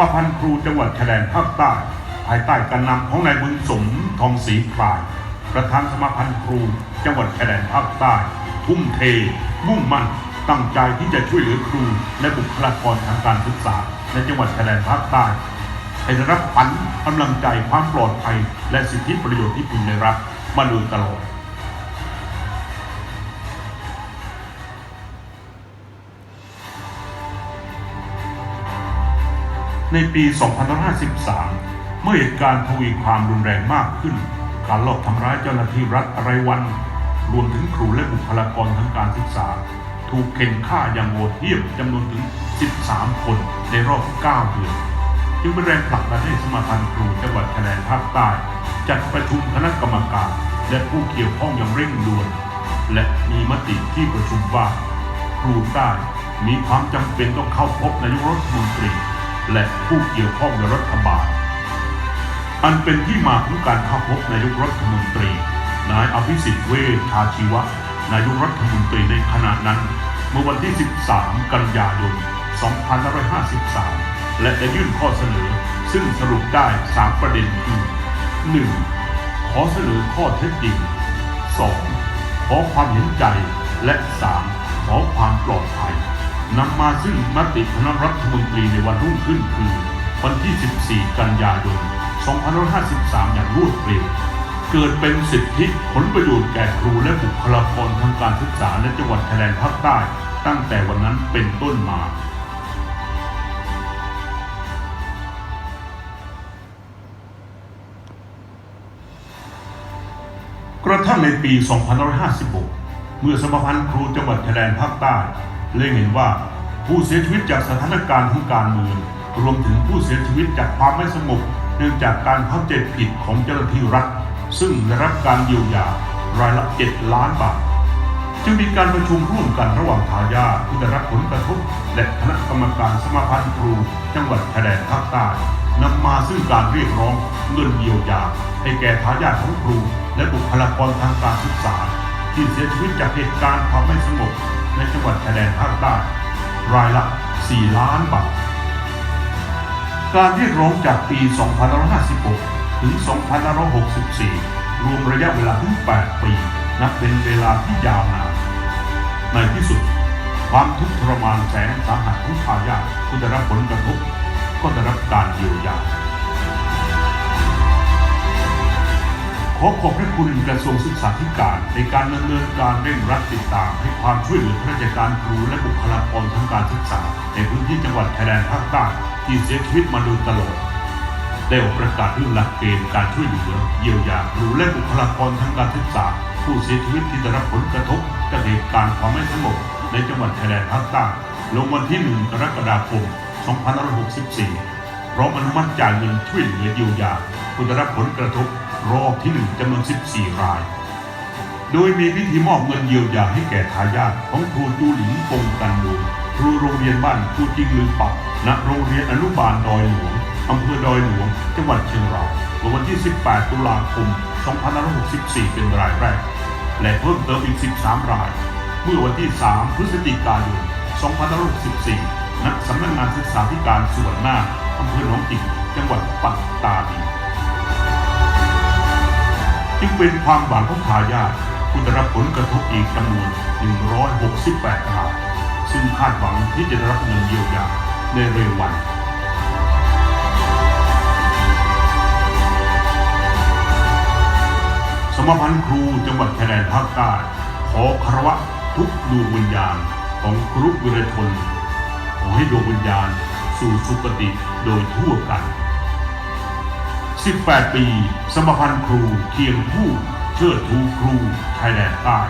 มาพันธ์ครูจังหวัดชายแดนภาคใต้ ภายใต้การนำของนายบุญสมทองศรีพลาย ประธานสมาพันธ์ครูจังหวัดชายแดนภาคใต้ทุ่มเท มุ่งมั่น ตั้งใจที่จะช่วยเหลือครู และบุคลากรทางการศึกษาในจังหวัดชายแดนภาคใต้ให้ได้รับขวัญกำลังใจความปลอดภัย และสิทธิประโยชน์ที่พึงได้รับมาโดยตลอด ในปี 2553 เมื่อเหตุการณ์ทวีความรุนแรงมากขึ้น การลอบทำร้ายเจ้าหน้าที่รัฐรายวัน รวมถึงครูและบุคลากรทางการศึกษา ถูกเข็นฆ่าอย่างโหดเหี้ยมจำนวนถึง 13 คนในรอบ 9 เดือนจึงเป็นแรงผลักดันให้สมาพันธ์ครูจังหวัดชายแดนภาคใต้ จัดประชุมคณะกรรมการ และผู้เกี่ยวข้องอย่างเร่งด่วน และมีมติที่ประชุมว่าครูใต้มีความจำเป็นต้องเข้าพบนายกรัฐมนตรี และผู้เกี่ยวข้องในรัฐบาล อันเป็นที่มาของการเข้าพบนายกรัฐมนตรี นายอภิสิทธิ์เวชชาชีวะ นายกรัฐมนตรีในขณะนั้น เมื่อวันที่ 13 กันยายน 2553 และได้ยื่นข้อเสนอ ซึ่งสรุปได้ 3 ประเด็นคือ 1. ขอเสนอข้อเท็จจริง 2. ขอความเห็นใจ และ 3. ขอความปลอดภัย นำมาซึ่งมติคณะรัฐมนตรีในวันรุ่งขึ้นคือ วันที่ 14 กันยายน 2553 อย่างรวดเร็ว เกิดเป็นสิทธิผลประโยชน์แก่ครูและบุคลากรทางการศึกษาในจังหวัดชายแดนภาคใต้ ตั้งแต่วันนั้นเป็นต้นมากระทั่งในปี 2556 เมื่อสมาพันธ์ครูจังหวัดชายแดนภาคใต้ เล็งเห็นว่าผู้เสียชีวิตจากสถานการณ์ทางการเมืองรวมถึงผู้เสียชีวิตจากความไม่สงบเนื่องจากการเข้าใจผิดของเจ้าหน้าที่รัฐ ซึ่งได้รับการเยียวยารายละ7ล้านบาทจึงมีการประชุมร่วมกันระหว่างทายาทผู้ได้รับผลกระทบ และคณะกรรมการสมาพันธ์ครู จังหวัดชายแดนภาคใต้นำมาซึ่งการเรียกร้องเงินเยียวยา ให้แก่ทายาทของครู และบุคลากรทางการศึกษา ที่เสียชีวิตจากเหตุการณ์ความไม่สงบ ในจังหวัดชายแดนภาคใต้รายละ4ล้านบาท การเรียกร้องจากปี 2556 ถึง 2564 รวมระยะเวลาถึง 8 ปี นับเป็นเวลาที่ยาวนาน ในที่สุด ความทุกข์ทรมานแสนสาหัสของทายาทผู้ได้รับผลกระทบก็ได้รับการเยียวยา อขอบพระคุณกระทรวงศึกษาธิการในการดำเนินการเร่งรัดติดตาม ให้ความช่วยเหลือข้าราชการครูและบุคลากรทางการศึกษา ในพื้นที่จังหวัดชายแดนภาคใต้ที่เสียชีวิตมาโดยตลอดได้ออกประกาศเรื่องหลักเกณฑ์การช่วยเหลือเยียวยาครูและบุคลากรทางการศึกษา ผู้เสียชีวิตที่ได้รับผลกระทบจากเหตุการณ์ความไม่สงบในจังหวัดชายแดนภาคใต้ลงวันที่ 1 กรกฎาคม 2564พร้อมอนุมัติจ่ายเงินช่วยเหลือเยียวยาผู้ได้รับผลกระทบ รอบที่1จำนวน 14 ราย โดยมีพิธีมอบเงินเยียวยาให้แก่ทายาทของครูจูหลิงปงกันดูครูโรงเรียนบ้านครูจิงลือปักณโรงเรียนอนุบาลดอยหลวงอำเภอดอยหลวง จังหวัดเชียงรายเมื่อวันที่ 18 ตุลาคม 2564 เป็นรายแรก และเพิ่มเติมอีก 13 ราย เมื่อวันที่ 3 พฤศจิกายน 2564 ณ สำนักงานศึกษาธิการส่วนหน้าอำเภอหนองจิกจังหวัดปัตตานี จึงเป็นความหวังของทายาทผู้ได้รับผลกระทบอีกจำนวน 168รายซึ่งคาดหวังที่จะได้รับเงินเยียวยาในเร็ววันสมพันธ์ครูจังหวัดชายแดนภาคใต้ขอคารวะทุกดวงวิญญาณของครุวิรชนขอให้ดวงวิญญาณสู่สุคติโดยทั่วกัน 18 ปี สมพันธ์ครูเคียงคู่ เชิดทูครูชายแดนใต้